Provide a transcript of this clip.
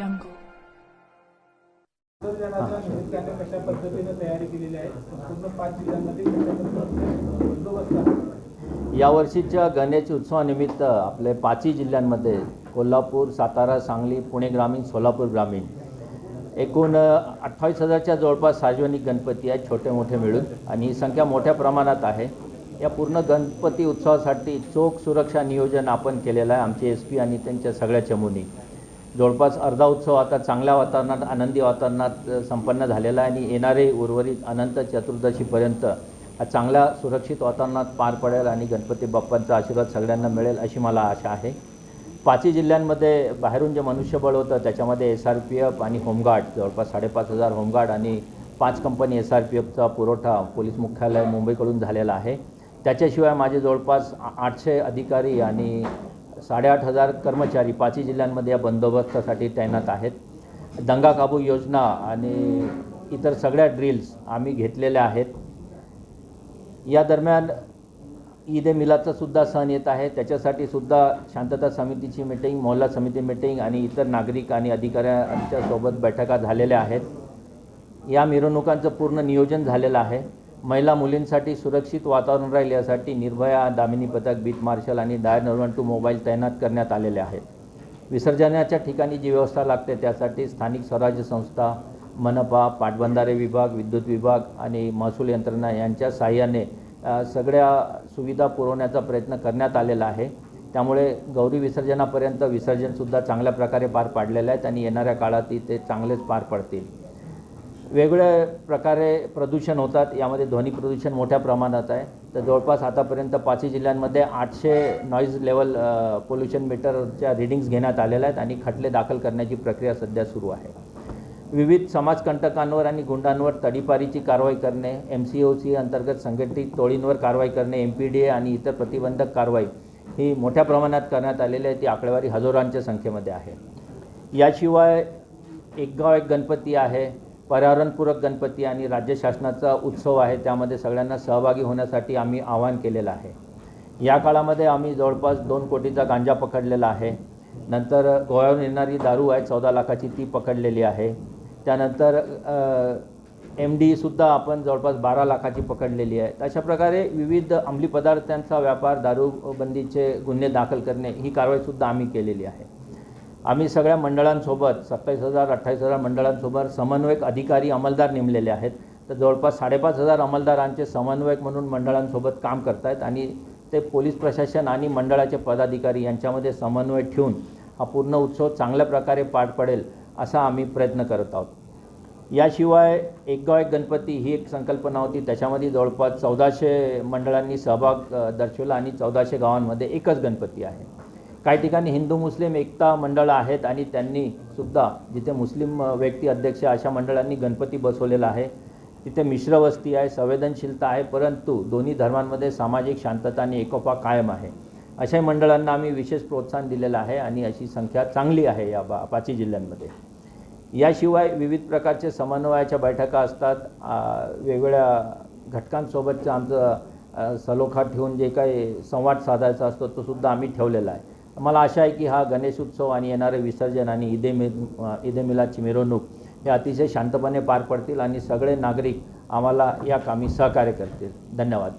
विसर्जनाच्या यावर्षीच्या गणेश उत्सवानिमित्त आपले पाचही जिल्ह्यांमध्ये कोल्हापूर सातारा सांगली पुणे ग्रामीण सोलापूर ग्रामीण एकूण अठ्ठावीस हजारच्या जवळपास सार्वजनिक गणपती आहेत छोटे मोठे मिळून. आणि ही संख्या मोठ्या प्रमाणात आहे. या पूर्ण गणपती उत्सवासाठी चोख सुरक्षा नियोजन आपण केलेलं आहे. आमचे एस पी आणि त्यांच्या सगळ्या चमूनी. जवळपास अर्धा उत्सव आता चांगल्या वातावरणात आनंदी वातावरणात संपन्न झालेला आहे आणि येणारे उर्वरित अनंत चतुर्दशीपर्यंत हा चांगल्या सुरक्षित वातावरणात पार पडेल आणि गणपती बाप्पांचा आशीर्वाद सगळ्यांना मिळेल अशी मला आशा आहे. पाचही जिल्ह्यांमध्ये बाहेरून जे मनुष्यबळ होतं त्याच्यामध्ये एस आर पी एफ आणि होमगार्ड जवळपास साडेपाच हजार होमगार्ड आणि पाच कंपनी एस आर पी एफचा पुरवठा पोलीस मुख्यालय मुंबईकडून झालेला आहे. त्याच्याशिवाय माझे जवळपास आठशे अधिकारी आणि साडेआठ हजार कर्मचारी पाचही जिल्ह्यांमध्ये या बंदोबस्तासाठी तैनात आहेत. दंगा काबू योजना आणि इतर सगळ्या ड्रिल्स आम्ही घेतलेल्या आहेत. या दरम्यान ईद ए मिलादचा सुद्धा सण येत आहे. त्याच्यासाठी सुद्धा शांतता समितीची मिटिंग मोहल्ला समिती मिटिंग आणि इतर नागरिक आणि अधिकाऱ्यांच्या सोबत बैठका झालेल्या आहेत. या मिरवणुकांचं पूर्ण नियोजन झालेलं आहे. महिला मुलींसाठी सुरक्षित वातावरण राहील यासाठी निर्भया दामिनी पथक बीट मार्शल आणि डायर नर्वन टू मोबाईल तैनात करण्यात आलेले आहेत. विसर्जनाच्या ठिकाणी जी व्यवस्था लागते त्यासाठी स्थानिक स्वराज्य संस्था मनपा पाटबंधारे विभाग विद्युत विभाग आणि महसूल यंत्रणा यांच्या साहाय्याने सगळ्या सुविधा पुरवण्याचा प्रयत्न करण्यात आलेला आहे. त्यामुळे गौरी विसर्जनापर्यंत विसर्जनसुद्धा चांगल्या प्रकारे पार पाडलेलं आहेत आणि येणाऱ्या काळातही ते चांगलेच पार पडतील. वेगवेगळ्या प्रकारे प्रदूषण होतात. यामध्ये ध्वनी प्रदूषण मोठ्या प्रमाणात आहे. तर जवळपास आतापर्यंत पाचही जिल्ह्यांमध्ये आठशे नॉईज लेवल पोल्युशन मीटरच्या रिडिंग्स घेण्यात आलेल्या आहेत आणि खटले दाखल करण्याची प्रक्रिया सध्या सुरू आहे. विविध समाजकंटकांवर आणि गुंडांवर तडीपारीची कारवाई करणे एम सी ओ सी अंतर्गत संघटित टोळींवर कारवाई करणे एम पी डी ए आणि इतर प्रतिबंधक कारवाई ही मोठ्या प्रमाणात करण्यात आलेली आहे. ती आकडेवारी हजारांच्या संख्येमध्ये आहे. याशिवाय एक गाव एक गणपती आहे. पर्यावरणपूरक गणपती आणि राज्य शासनाचा उत्सव आहे त्यामध्ये सगळ्यांना सहभागी होण्यासाठी आम्ही आवाहन केलेलं आहे. या काळामध्ये आम्ही जवळपास दोन कोटीचा गांजा पकडलेला आहे. नंतर गोव्यावरून येणारी दारू आहे चौदा लाखाची ती पकडलेली आहे. त्यानंतर एम डीसुद्धा आपण जवळपास बारा लाखाची पकडलेली आहे. अशा प्रकारे विविध अंमली पदार्थांचा व्यापार दारूबंदीचे गुन्हे दाखल करणे ही कारवाईसुद्धा आम्ही केलेली आहे. आम्ही सगळ्या मंडळांसोबत सत्तावीस हजार अठ्ठावीस हजार मंडळांसोबत समन्वयक अधिकारी अंमलदार नेमलेले आहेत. तर जवळपास साडेपाच हजार अंमलदारांचे समन्वयक म्हणून मंडळांसोबत काम करत आहेत आणि ते पोलीस प्रशासन आणि मंडळाचे पदाधिकारी यांच्यामध्ये समन्वय ठेवून हा पूर्ण उत्सव चांगल्या प्रकारे पार पडेल असा आम्ही प्रयत्न करत आहोत. याशिवाय एक गाव एक गणपती ही एक संकल्पना होती. त्याच्यामध्ये जवळपास चौदाशे मंडळांनी सहभाग दर्शवला आणि चौदाशे गावांमध्ये एकच गणपती आहे. काही ठिकाणी हिंदू मुस्लिम एकता मंडळं आहेत आणि त्यांनी सुद्धा जिथे मुस्लिम व्यक्ती अध्यक्ष अशा मंडळांनी गणपती बसवलेला आहे. तिथे मिश्र वस्ती आहे संवेदनशीलता आहे परंतु दोन्ही धर्मांमध्ये सामाजिक शांतता आणि एकोपा कायम आहे. अशा मंडळांना आम्ही विशेष प्रोत्साहन दिलेलं आहे आणि अशी संख्या चांगली आहे या बा पाचही जिल्ह्यांमध्ये. याशिवाय विविध प्रकारचे समन्वयाच्या बैठका असतात. वेगवेगळ्या घटकांसोबतचं आमचं सलोखा ठेवून जे काही संवाद साधायचा असतो तो सुद्धा आम्ही ठेवलेला आहे. मला आशा आहे की हा गणेश उत्सव आणि येणारे विसर्जन आणि ईदे मि ईदे मिलादची मिरवणूक हे अतिशय शांतपणे पार पडतील आणि सगळे नागरिक आम्हाला या कामी सहकार्य करतील. धन्यवाद.